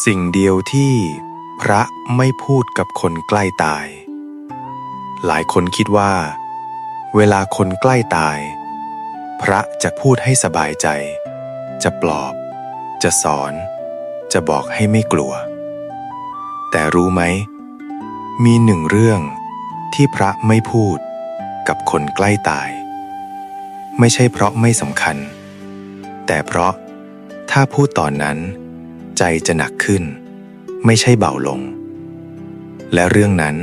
สิ่งเดียวที่พระไม่พูดกับคนใกล้ตาย หลายคนคิดว่า เวลาคนใกล้ตาย พระจะพูดให้สบายใจ จะปลอบ จะสอน จะบอกให้ไม่กลัว แต่รู้ไหม มีหนึ่งเรื่องที่พระไม่พูดกับคนใกล้ตาย ไม่ใช่เพราะไม่สำคัญ แต่เพราะถ้าพูดตอนนั้น ใจจะหนักขึ้น ไม่ใช่เบาลง และเรื่องนั้น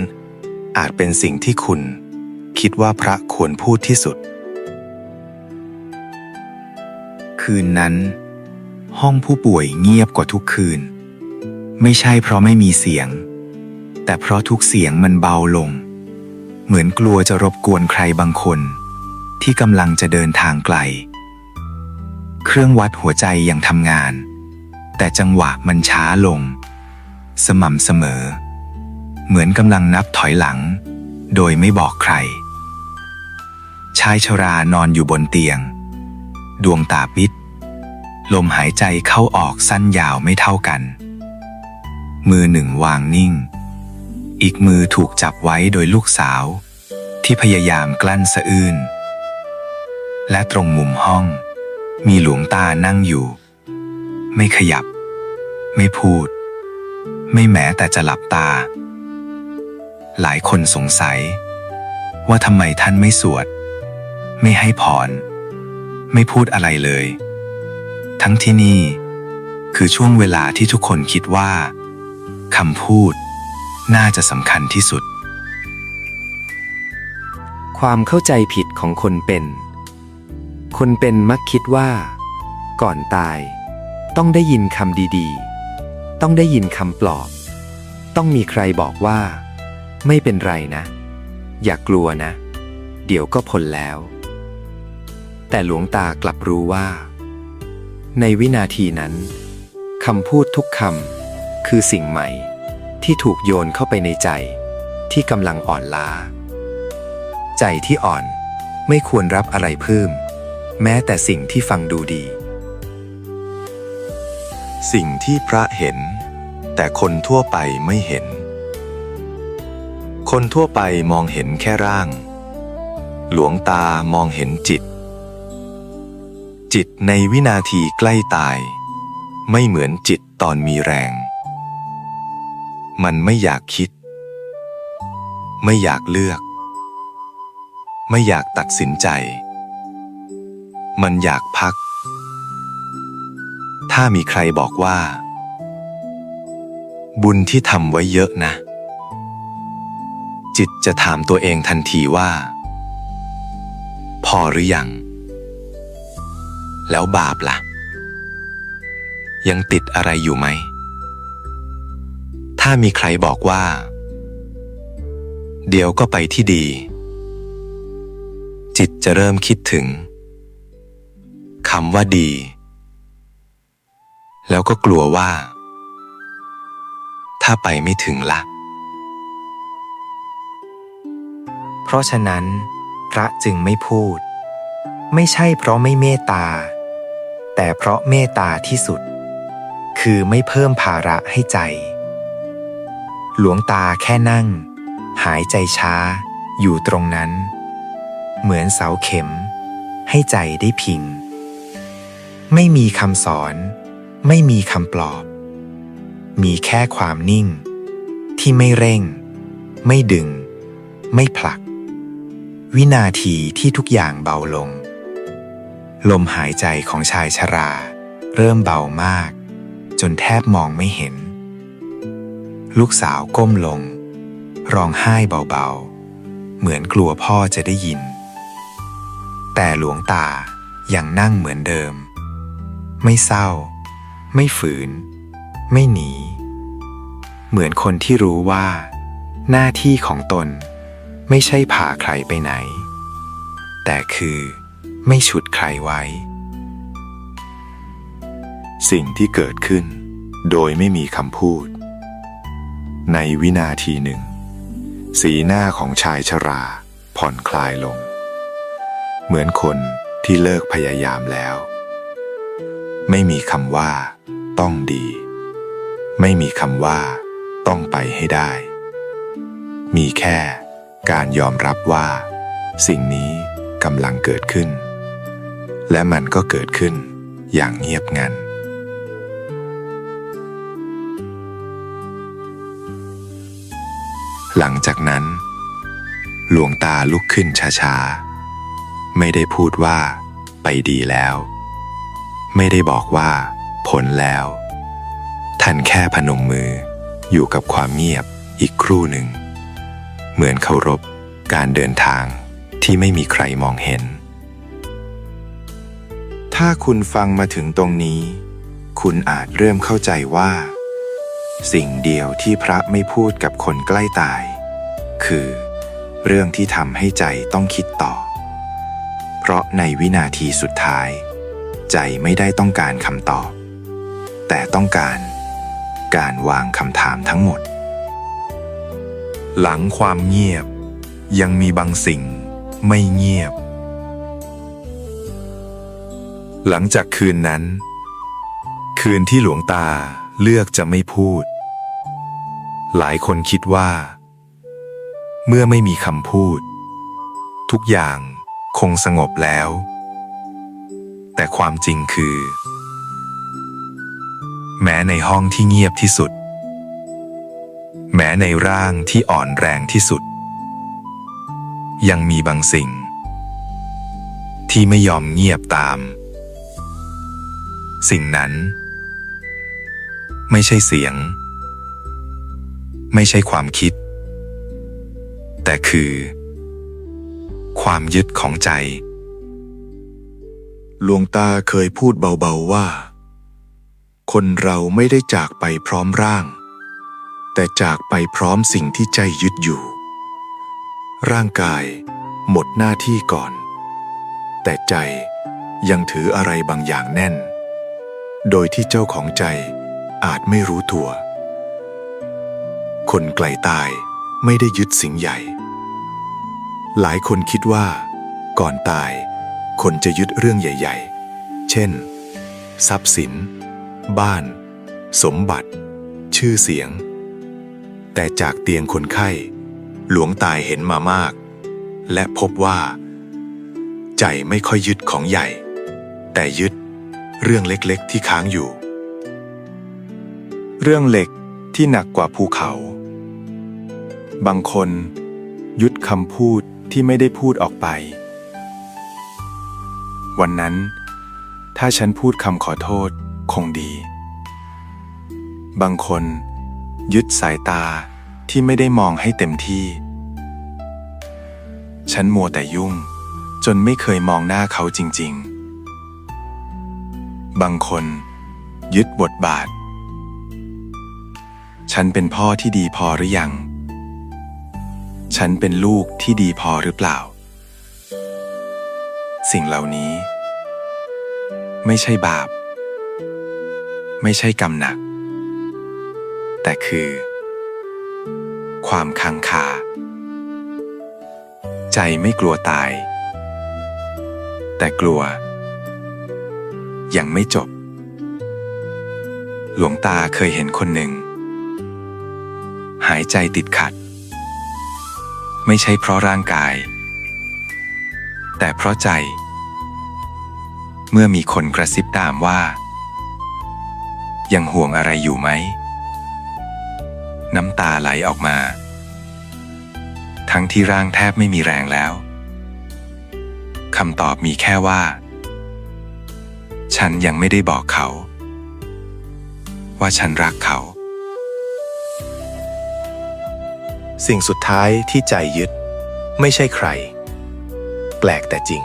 อาจเป็นสิ่งที่คุณ คิดว่าพระควรพูดที่สุด คืนนั้น ห้องผู้ป่วยเงียบกว่าทุกคืน ไม่ใช่เพราะไม่มีเสียง แต่เพราะทุกเสียงมันเบาลง เหมือนกลัวจะรบกวนใครบางคน ที่กำลังจะเดินทางไกล เครื่องวัดหัวใจยังทำงาน แต่จังหวะมันช้าลง สม่ำเสมอ เหมือนกำลังนับถอยหลัง โดยไม่บอกใคร ชายชรานอนอยู่บนเตียง ดวงตาปิด ลมหายใจเข้าออกสั้นยาวไม่เท่ากัน มือหนึ่งวางนิ่ง อีกมือถูกจับไว้โดยลูกสาว ที่พยายามกลั้นสะอื้นและตรงมุมห้อง มีหลวงตานั่งอยู่ ไม่ขยับ ไม่พูด ไม่แม้แต่จะหลับตา หลายคนสงสัย ว่าทำไมท่านไม่สวด ไม่ให้พร ไม่พูดอะไรเลย ทั้งที่นี่ คือช่วงเวลาที่ทุกคนคิดว่าคำพูดน่าจะสำคัญที่สุด ความเข้าใจผิดของคนเป็น คนเป็นมักคิดว่า ก่อนตาย ต้องได้ยินคำดีๆ ต้องได้ยินคำปลอบ ต้องมีใครบอกว่า ไม่เป็นไรนะ อย่ากลัวนะ เดี๋ยวก็พ้นแล้ว แต่หลวงตากลับรู้ว่า ในวินาทีนั้นคำพูดทุกคำคือสิ่งใหม่ ที่ถูกโยนเข้าไปในใจ ที่กำลังอ่อนล้า ใจที่อ่อนไม่ควรรับอะไรเพิ่ม แม้แต่สิ่งที่ฟังดูดี สิ่งที่พระเห็น แต่คนทั่วไปไม่เห็น คนทั่วไปมองเห็นแค่ร่าง หลวงตามองเห็นจิต จิตในวินาทีใกล้ตาย ไม่เหมือนจิตตอนมีแรง มันไม่อยากคิด ไม่อยากเลือก ไม่อยากตัดสินใจ มันอยากพัก ถ้ามีใครบอกว่า บุญที่ทำไว้เยอะนะ จิตจะถามตัวเองทันทีว่า พอหรือยัง แล้วบาปล่ะ ยังติดอะไรอยู่ไหม ถ้ามีใครบอกว่า เดี๋ยวก็ไปที่ดี จิตจะเริ่มคิดถึงคำว่าดี แล้วก็กลัวว่า ถ้าไปไม่ถึงละเพราะฉะนั้น พระจึงไม่พูด ไม่ใช่เพราะไม่เมตตา แต่เพราะเมตตาที่สุด คือไม่เพิ่มภาระให้ใจ หลวงตาแค่นั่ง หายใจช้า อยู่ตรงนั้น เหมือนเสาเข็ม ให้ใจได้พิง ไม่มีคำสอน ไม่มีคำปลอบ มีแค่ความนิ่ง ที่ไม่เร่ง ไม่ดึง ไม่ผลัก วินาทีที่ทุกอย่างเบาลง ลมหายใจของชายชรา เริ่มเบามาก จนแทบมองไม่เห็น ลูกสาวก้มลง ร้องไห้เบาๆ เหมือนกลัวพ่อจะได้ยิน แต่หลวงตายังนั่งเหมือนเดิม ไม่เศร้า ไม่ฝืน ไม่หนี เหมือนคนที่รู้ว่า หน้าที่ของตนไม่ใช่พาใครไปไหน แต่คือไม่ฉุดใครไว้ สิ่งที่เกิดขึ้น โดยไม่มีคำพูด ในวินาทีหนึ่ง สีหน้าของชายชราผ่อนคลายลง เหมือนคนที่เลิกพยายามแล้ว ไม่มีคำว่า ต้องดี ไม่มีคำว่า ต้องไปให้ได้ มีแค่การยอมรับว่า สิ่งนี้กำลังเกิดขึ้น และมันก็เกิดขึ้นอย่างเงียบงัน หลังจากนั้น หลวงตาลุกขึ้นช้าๆ ไม่ได้พูดว่า ไปดีแล้ว ไม่ได้บอกว่าผลแล้ว ท่านแค่พนมมืออยู่กับความเงียบอีกครู่หนึ่ง เหมือนเคารพการเดินทางที่ไม่มีใครมองเห็น ถ้าคุณฟังมาถึงตรงนี้ คุณอาจเริ่มเข้าใจว่า สิ่งเดียวที่พระไม่พูดกับคนใกล้ตาย คือ เรื่องที่ทำให้ใจต้องคิดต่อ เพราะในวินาทีสุดท้าย ใจไม่ได้ต้องการคำตอบ แต่ต้องการการวางคำถามทั้งหมด หลังความเงียบ ยังมีบางสิ่งไม่เงียบ หลังจากคืนนั้น คืนที่หลวงตาเลือกจะไม่พูด หลายคนคิดว่า เมื่อไม่มีคำพูด ทุกอย่างคงสงบแล้ว แต่ความจริงคือ แม้ในห้องที่เงียบที่สุด แม้ในร่างที่อ่อนแรงที่สุด ยังมีบางสิ่ง ที่ไม่ยอมเงียบตาม สิ่งนั้น ไม่ใช่เสียง ไม่ใช่ความคิด แต่คือ ความยึดของใจ หลวงตาเคยพูดเบาๆว่า คนเราไม่ได้จากไปพร้อมร่าง แต่จากไปพร้อมสิ่งที่ใจยึดอยู่ ร่างกายหมดหน้าที่ก่อน แต่ใจยังถืออะไรบางอย่างแน่น โดยที่เจ้าของใจอาจไม่รู้ตัว คนไกลตายไม่ได้ยึดสิ่งใหญ่ หลายคนคิดว่า ก่อนตาย คนจะยึดเรื่องใหญ่ ๆ เช่น ทรัพย์สิน บ้าน สมบัติ ชื่อเสียง แต่จากเตียงคนไข้ หลวงตายเห็นมามาก และพบว่า ใจไม่ค่อยยึดของใหญ่ แต่ยึดเรื่องเล็กๆที่ค้างอยู่ เรื่องเหล็กที่หนักกว่าภูเขา บางคน ยึดคำพูดที่ไม่ได้พูดออกไป วันนั้น ถ้าฉันพูดคำขอโทษคงดี บางคน ยึดสายตาที่ไม่ได้มองให้เต็มที่ ฉันมัวแต่ยุ่ง จนไม่เคยมองหน้าเขาจริง ๆ บางคน ยึดบทบาท ฉันเป็นพ่อที่ดีพอหรือยัง ฉันเป็นลูกที่ดีพอหรือเปล่า สิ่งเหล่านี้ ไม่ใช่บาป ไม่ใช่กรรมหนัก แต่คือ ความคังคา ใจไม่กลัวตาย แต่กลัว ยังไม่จบ หลวงตาเคยเห็นคนหนึ่ง หายใจติดขัด ไม่ใช่เพราะร่างกาย แต่เพราะใจ เมื่อมีคนกระซิบตามว่า ยังห่วงอะไรอยู่ไหม น้ำตาไหลออกมา ทั้งที่ร่างแทบไม่มีแรงแล้วคำตอบมีแค่ว่า ฉันยังไม่ได้บอกเขา ว่าฉันรักเขา สิ่งสุดท้ายที่ใจยึด ไม่ใช่ใคร แปลกแต่จริง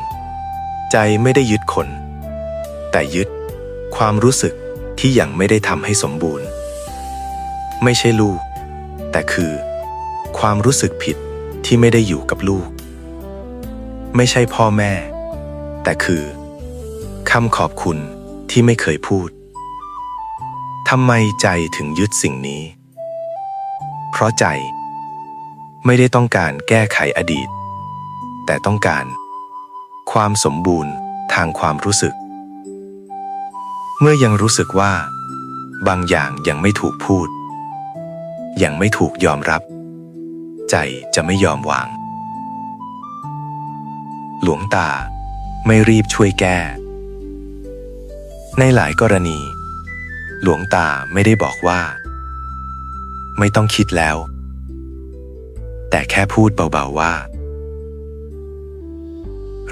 ใจไม่ได้ยึดคน แต่ยึดความรู้สึกที่ยังไม่ได้ทำให้สมบูรณ์ ไม่ใช่ลูก แต่คือ ความรู้สึกผิดที่ไม่ได้อยู่กับลูก ไม่ใช่พ่อแม่ แต่คือคำขอบคุณที่ไม่เคยพูดทำไมใจถึงยึดสิ่งนี้ เพราะใจ ไม่ได้ต้องการแก้ไขอดีต แต่ต้องการ ความสมบูรณ์ทางความรู้สึก เมื่อยังรู้สึกว่า บางอย่างยังไม่ถูกพูด ยังไม่ถูกยอมรับ ใจจะไม่ยอมวาง หลวงตาไม่รีบช่วยแก้ ในหลายกรณี หลวงตาไม่ได้บอกว่า ไม่ต้องคิดแล้ว แต่แค่พูดเบาๆว่า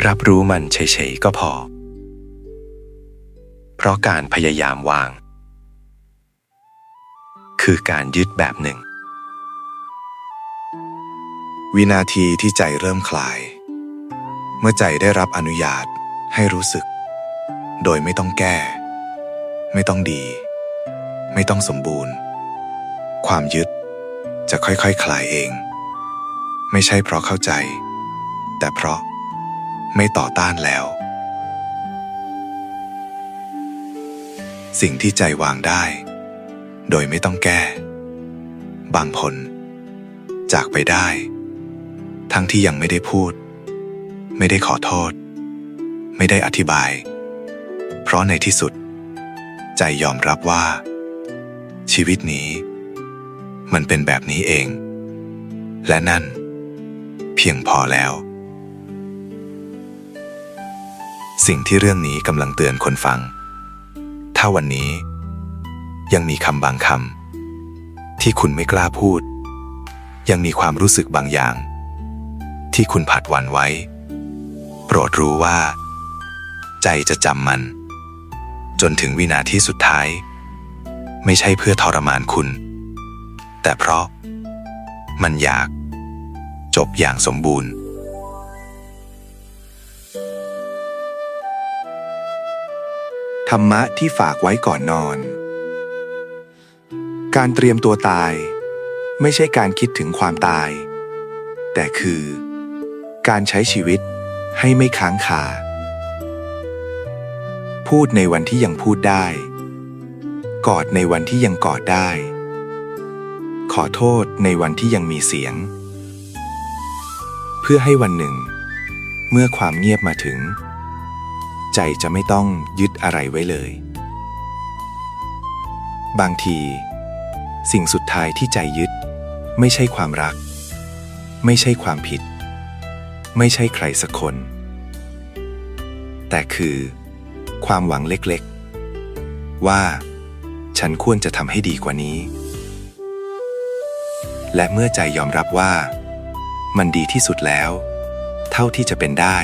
รับรู้มันเฉยๆก็พอ เพราะการพยายามวาง คือการยึดแบบหนึ่ง วินาทีที่ใจเริ่มคลาย เมื่อใจได้รับอนุญาตให้รู้สึก โดยไม่ต้องแก้ ไม่ต้องดี ไม่ต้องสมบูรณ์ ความยึดจะค่อยๆคคลายเอง ไม่ใช่เพราะเข้าใจ แต่เพราะ ไม่ต่อต้านแล้ว สิ่งที่ใจวางได้ โดยไม่ต้องแก้ บางผลจากไปได้ ทั้งที่ยังไม่ได้พูด ไม่ได้ขอโทษ ไม่ได้อธิบาย เพราะในที่สุด ใจยอมรับว่า ชีวิตนี้ มันเป็นแบบนี้เอง และนั่น เพียงพอแล้ว สิ่งที่เรื่องนี้กำลังเตือนคนฟัง ถ้าวันนี้ ยังมีคำบางคำที่คุณไม่กล้าพูด ยังมีความรู้สึกบางอย่าง ที่คุณผัดวันไว้ โปรดรู้ว่า ใจจะจำมัน จนถึงวินาทีสุดท้าย ไม่ใช่เพื่อทรมานคุณ แต่เพราะ มันอยาก จบอย่างสมบูรณ์ รรมะที่ฝากไว้ก่อนนอน การเตรียมตัวตาย ไม่ใช่การคิดถึงความตาย แต่คือ การใช้ชีวิตให้ไม่ค้างคา พูดในวันที่ยังพูดได้ กอดในวันที่ยังกอดได้ ขอโทษในวันที่ยังมีเสียง เพื่อให้วันหนึ่ง เมื่อความเงียบมาถึง ใจจะไม่ต้องยึดอะไรไว้เลย บางที สิ่งสุดท้ายที่ใจยึด ไม่ใช่ความรัก ไม่ใช่ความผิด ไม่ใช่ใครสักคน แต่คือ ความหวังเล็กๆ ว่า ฉันควรจะทำให้ดีกว่านี้ และเมื่อใจยอมรับว่า มันดีที่สุดแล้ว เท่าที่จะเป็นได้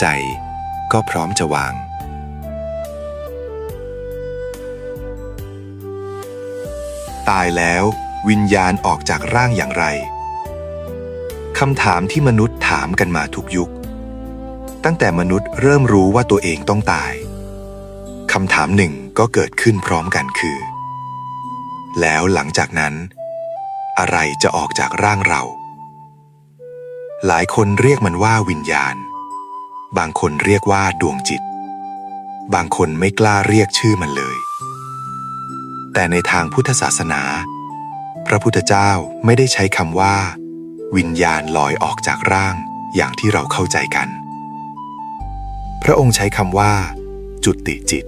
ใจ ก็พร้อมจะวาง ตายแล้ววิญญาณออกจากร่างอย่างไรคำถามที่มนุษย์ถามกันมาทุกยุค ตั้งแต่มนุษย์เริ่มรู้ว่าตัวเองต้องตายคำถามหนึ่งก็เกิดขึ้นพร้อมกันคือ แล้วหลังจากนั้น อะไรจะออกจากร่างเรา หลายคนเรียกมันว่าวิญญาณ บางคนเรียกว่าดวงจิต บางคนไม่กล้าเรียกชื่อมันเลย แต่ในทางพุทธศาสนา พระพุทธเจ้าไม่ได้ใช้คำว่า วิญญาณลอยออกจากร่างอย่างที่เราเข้าใจกัน พระองค์ใช้คำว่า จุติจิต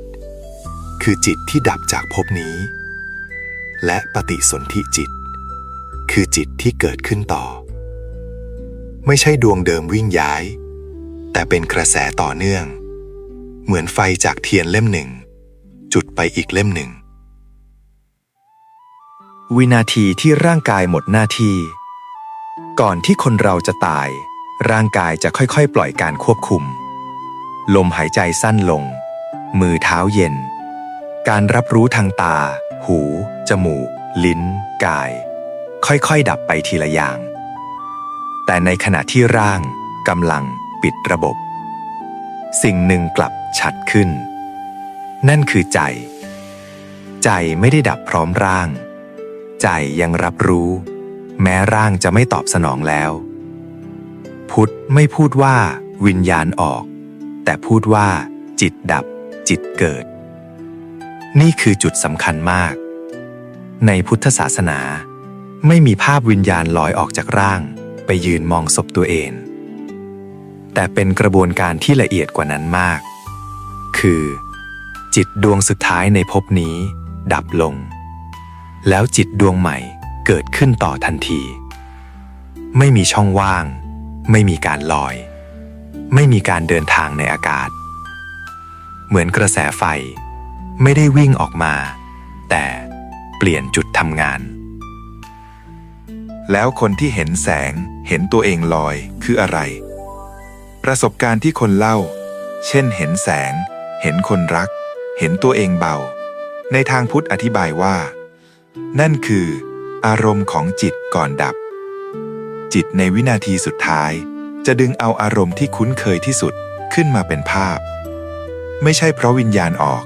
คือจิตที่ดับจากภพนี้ และปฏิสนธิจิต คือจิตที่เกิดขึ้นต่อ ไม่ใช่ดวงเดิมวิ่งย้าย แต่เป็นกระแสต่อเนื่อง เหมือนไฟจากเทียนเล่มหนึ่ง จุดไปอีกเล่มหนึ่ง วินาทีที่ร่างกายหมดหน้าที่ ก่อนที่คนเราจะตาย ร่างกายจะค่อยๆ ปล่อยการควบคุม ลมหายใจสั้นลง มือเท้าเย็น การรับรู้ทางตา หู จมูก ลิ้น กาย ค่อยๆ ดับไปทีละอย่าง แต่ในขณะที่ร่างกำลัง ปิดระบบ สิ่งหนึ่งกลับชัดขึ้น นั่นคือใจ ใจไม่ได้ดับพร้อมร่าง ใจยังรับรู้ แม้ร่างจะไม่ตอบสนองแล้ว พุทธไม่พูดว่าวิญญาณออก แต่พูดว่า จิตดับ จิตเกิด นี่คือจุดสำคัญมาก ในพุทธศาสนา ไม่มีภาพวิญญาณลอยออกจากร่าง ไปยืนมองศพตัวเอง แต่เป็นกระบวนการที่ละเอียดกว่านั้นมาก คือ จิตดวงสุดท้ายในภพนี้ ดับลง แล้วจิตดวงใหม่เกิดขึ้นต่อทันที ไม่มีช่องว่าง ไม่มีการลอย ไม่มีการเดินทางในอากาศ เหมือนกระแสไฟ ไม่ได้วิ่งออกมา แต่เปลี่ยนจุดทำงาน แล้วคนที่เห็นแสงเห็นตัวเองลอยคืออะไร ประสบการณ์ที่คนเล่า เช่นเห็นแสง เห็นคนรัก เห็นตัวเองเบา ในทางพุทธอธิบายว่า นั่นคือ อารมณ์ของจิตก่อนดับ จิตในวินาทีสุดท้าย จะดึงเอาอารมณ์ที่คุ้นเคยที่สุดขึ้นมาเป็นภาพ ไม่ใช่เพราะวิญญาณออก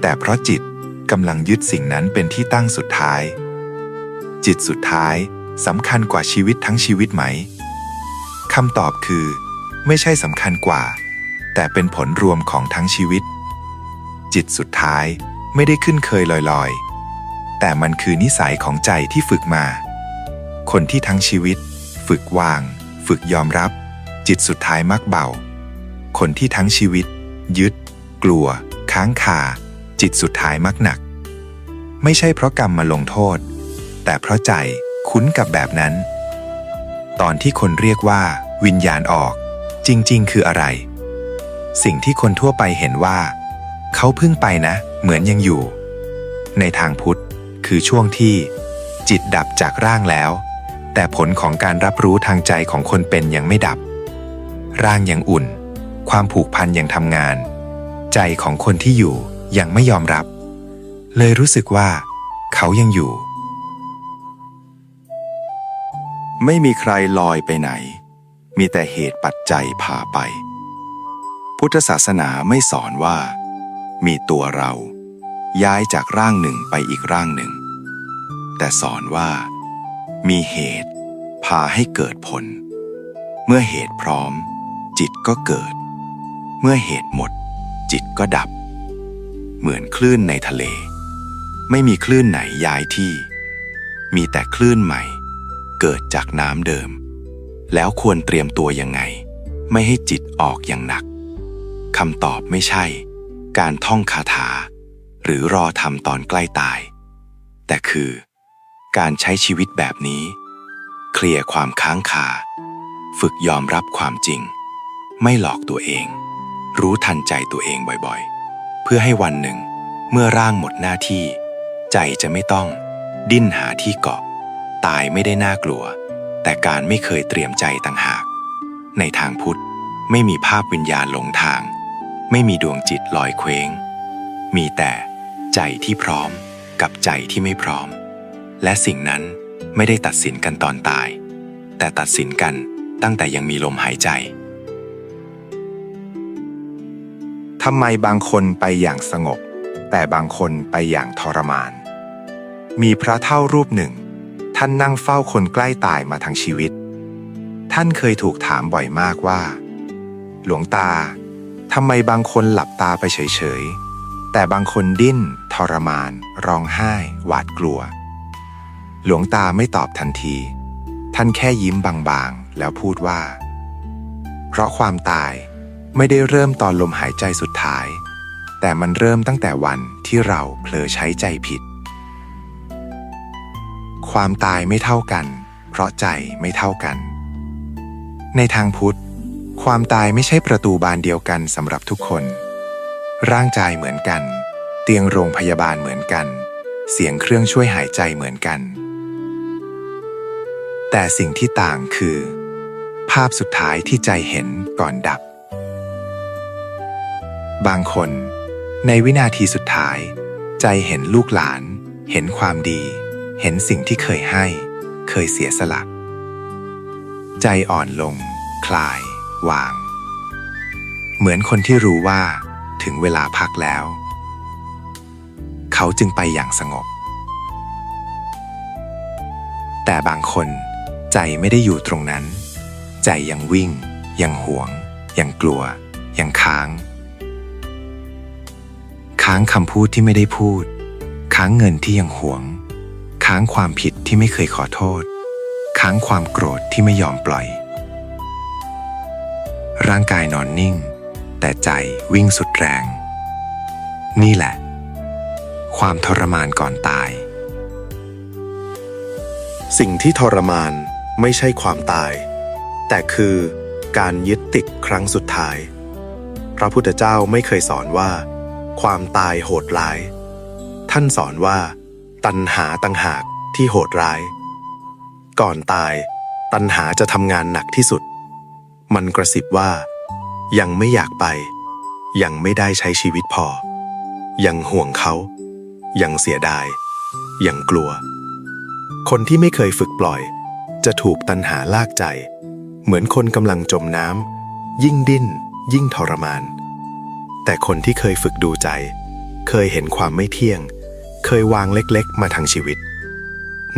แต่เพราะจิตกำลังยึดสิ่งนั้นเป็นที่ตั้งสุดท้าย จิตสุดท้ายสำคัญกว่าชีวิตทั้งชีวิตไหมคำตอบคือ ไม่ใช่สำคัญกว่า แต่เป็นผลรวมของทั้งชีวิต จิตสุดท้ายไม่ได้ขึ้นเคยลอยๆ แต่มันคือนิสัยของใจที่ฝึกมา คนที่ทั้งชีวิต ฝึกวาง ฝึกยอมรับ จิตสุดท้ายมักเบา คนที่ทั้งชีวิต ยึด กลัว ค้างคา จิตสุดท้ายมักหนัก ไม่ใช่เพราะกรรมมาลงโทษ แต่เพราะใจคุ้นกับแบบนั้น ตอนที่คนเรียกว่า วิญญาณออก จริง ๆ คืออะไร สิ่งที่คนทั่วไปเห็นว่า เขาเพิ่งไปนะ เหมือนยังอยู่ ในทางพุทธ คือช่วงที่ จิตดับจากร่างแล้ว แต่ผลของการรับรู้ทางใจของคนเป็นยังไม่ดับ ร่างยังอุ่น ความผูกพันยังทำงาน ใจของคนที่อยู่ยังไม่ยอมรับ เลยรู้สึกว่า เขายังอยู่ ไม่มีใครลอยไปไหน มีแต่เหตุปัจจัยพาไป พุทธศาสนาไม่สอนว่า มีตัวเราย้ายจากร่างหนึ่งไปอีกร่างหนึ่ง แต่สอนว่า มีเหตุพาให้เกิดผล เมื่อเหตุพร้อม จิตก็เกิด เมื่อเหตุหมด จิตก็ดับ เหมือนคลื่นในทะเล ไม่มีคลื่นไหนย้ายที่ มีแต่คลื่นใหม่ เกิดจากน้ำเดิม แล้วควรเตรียมตัวยังไง ไม่ให้จิตออกอย่างหนักคำตอบไม่ใช่ การท่องคาถา หรือรอทำตอนใกล้ตาย แต่คือ การใช้ชีวิตแบบนี้ เคลียร์ความค้างคา ฝึกยอมรับความจริง ไม่หลอกตัวเอง รู้ทันใจตัวเองบ่อยๆ เพื่อให้วันหนึ่ง เมื่อร่างหมดหน้าที่ ใจจะไม่ต้อง ดิ้นหาที่เกาะ ตายไม่ได้น่ากลัว แต่การไม่เคยเตรียมใจต่างหาก ในทางพุทธไม่มีภาพวิญญาณหลงทาง ไม่มีดวงจิตลอยเคว้ง มีแต่ใจที่พร้อมกับใจที่ไม่พร้อม และสิ่งนั้นไม่ได้ตัดสินกันตอนตาย แต่ตัดสินกันตั้งแต่ยังมีลมหายใจทำไมบางคนไปอย่างสงบ แต่บางคนไปอย่างทรมาน มีพระเท่ารูปหนึ่ง ท่านนั่งเฝ้าคนใกล้ตายมาทั้งชีวิต ท่านเคยถูกถามบ่อยมากว่า หลวงตาทำไมบางคนหลับตาไปเฉยๆ แต่บางคนดิ้น ทรมาน ร้องไห้ หวาดกลัว หลวงตาไม่ตอบทันที ท่านแค่ยิ้มบางๆ แล้วพูดว่า เพราะความตายไม่ได้เริ่มตอนลมหายใจสุดท้าย แต่มันเริ่มตั้งแต่วันที่เราเผลอใช้ใจผิด ความตายไม่เท่ากัน เพราะใจไม่เท่ากัน ในทางพุทธ ความตายไม่ใช่ประตูบานเดียวกันสำหรับทุกคน ร่างกายเหมือนกัน เตียงโรงพยาบาลเหมือนกัน เสียงเครื่องช่วยหายใจเหมือนกัน แต่สิ่งที่ต่างคือ ภาพสุดท้ายที่ใจเห็นก่อนดับ บางคน ในวินาทีสุดท้าย ใจเห็นลูกหลาน เห็นความดี เห็นสิ่งที่เคยให้ เคยเสียสละใจอ่อนลง คลาย วาง เหมือนคนที่รู้ว่า ถึงเวลาพักแล้ว เขาจึงไปอย่างสงบ แต่บางคนใจไม่ได้อยู่ตรงนั้น ใจยังวิ่ง ยังหวง ยังกลัว ยังค้าง ค้างคำพูดที่ไม่ได้พูด ค้างเงินที่ยังหวง ค้างความผิดที่ไม่เคยขอโทษ ค้างความโกรธที่ไม่ยอมปล่อย ร่างกายนอนนิ่ง แต่ใจวิ่งสุดแรง นี่แหละ ความทรมานก่อนตาย สิ่งที่ทรมานไม่ใช่ความตาย แต่คือการยึดติดครั้งสุดท้าย พระพุทธเจ้าไม่เคยสอนว่า ความตายโหดร้าย ท่านสอนว่า ตัณหาตังหากที่โหดร้าย ก่อนตาย ตัณหาจะทำงานหนักที่สุด มันกระซิบว่า ยังไม่อยากไป ยังไม่ได้ใช้ชีวิตพอ ยังห่วงเขา ยังเสียดาย ยังกลัว คนที่ไม่เคยฝึกปล่อย จะถูกตันหาลากใจ เหมือนคนกำลังจมน้ำยิ่งดิ้น ยิ่งทรมาน แต่คนที่เคยฝึกดูใจ เคยเห็นความไม่เที่ยง เคยวางเล็กๆ มาทั้งชีวิต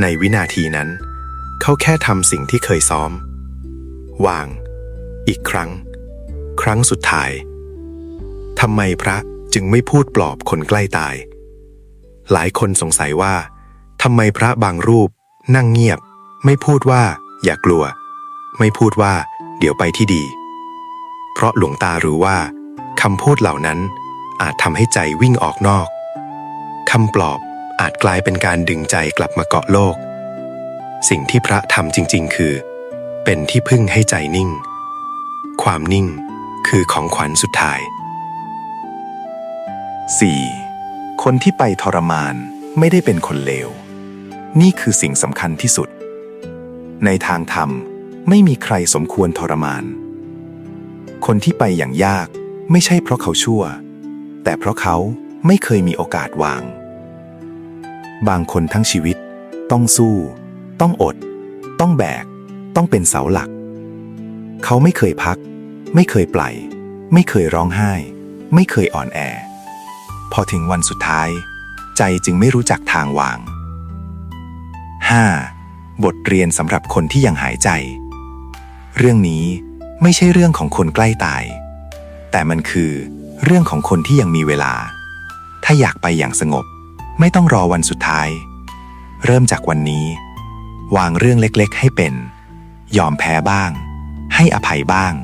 ในวินาทีนั้น เขาแค่ทำสิ่งที่เคยซ้อม วาง อีกครั้ง ครั้งสุดท้ายทำไมพระจึงไม่พูดปลอบคนใกล้ตาย หลายคนสงสัยว่าทำไมพระบางรูป นั่งเงียบ ไม่พูดว่า อย่ากลัว ไม่พูดว่า เดี๋ยวไปที่ดี เพราะหลวงตารู้ว่าคำพูดเหล่านั้นอาจทำให้ใจวิ่งออกนอก คำปลอบอาจกลายเป็นการดึงใจกลับมาเกาะโลก สิ่งที่พระทำจริง ๆ คือ เป็นที่พึ่งให้ใจนิ่ง ความนิ่งคือของขวัญสุดท้าย 4. คนที่ไปทรมานไม่ได้เป็นคนเลว นี่คือสิ่งสำคัญที่สุด ในทางธรรมไม่มีใครสมควรทรมาน คนที่ไปอย่างยากไม่ใช่เพราะเขาชั่ว แต่เพราะเขาไม่เคยมีโอกาสวาง บางคนทั้งชีวิต ต้องสู้ ต้องอด ต้องแบก ต้องเป็นเสาหลัก เขาไม่เคยพัก ไม่เคยปล่อยไม่เคยร้องไห้ ไม่เคยอ่อนแอ พอถึงวันสุดท้าย ใจจึงไม่รู้จักทางวาง 5. บทเรียนสำหรับคนที่ยังหายใจ เรื่องนี้ไม่ใช่เรื่องของคนใกล้ตาย แต่มันคือเรื่องของคนที่ยังมีเวลา ถ้าอยากไปอย่างสงบ ไม่ต้องรอวันสุดท้าย เริ่มจากวันนี้ วางเรื่องเล็กๆ ให้เป็น ยอมแพ้บ้าง ให้อภัยบ้าง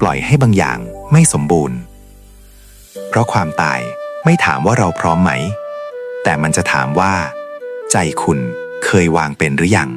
ปล่อยให้บางอย่างไม่สมบูรณ์ เพราะความตายไม่ถามว่าเราพร้อมไหม แต่มันจะถามว่า ใจคุณเคยวางเป็นหรือยัง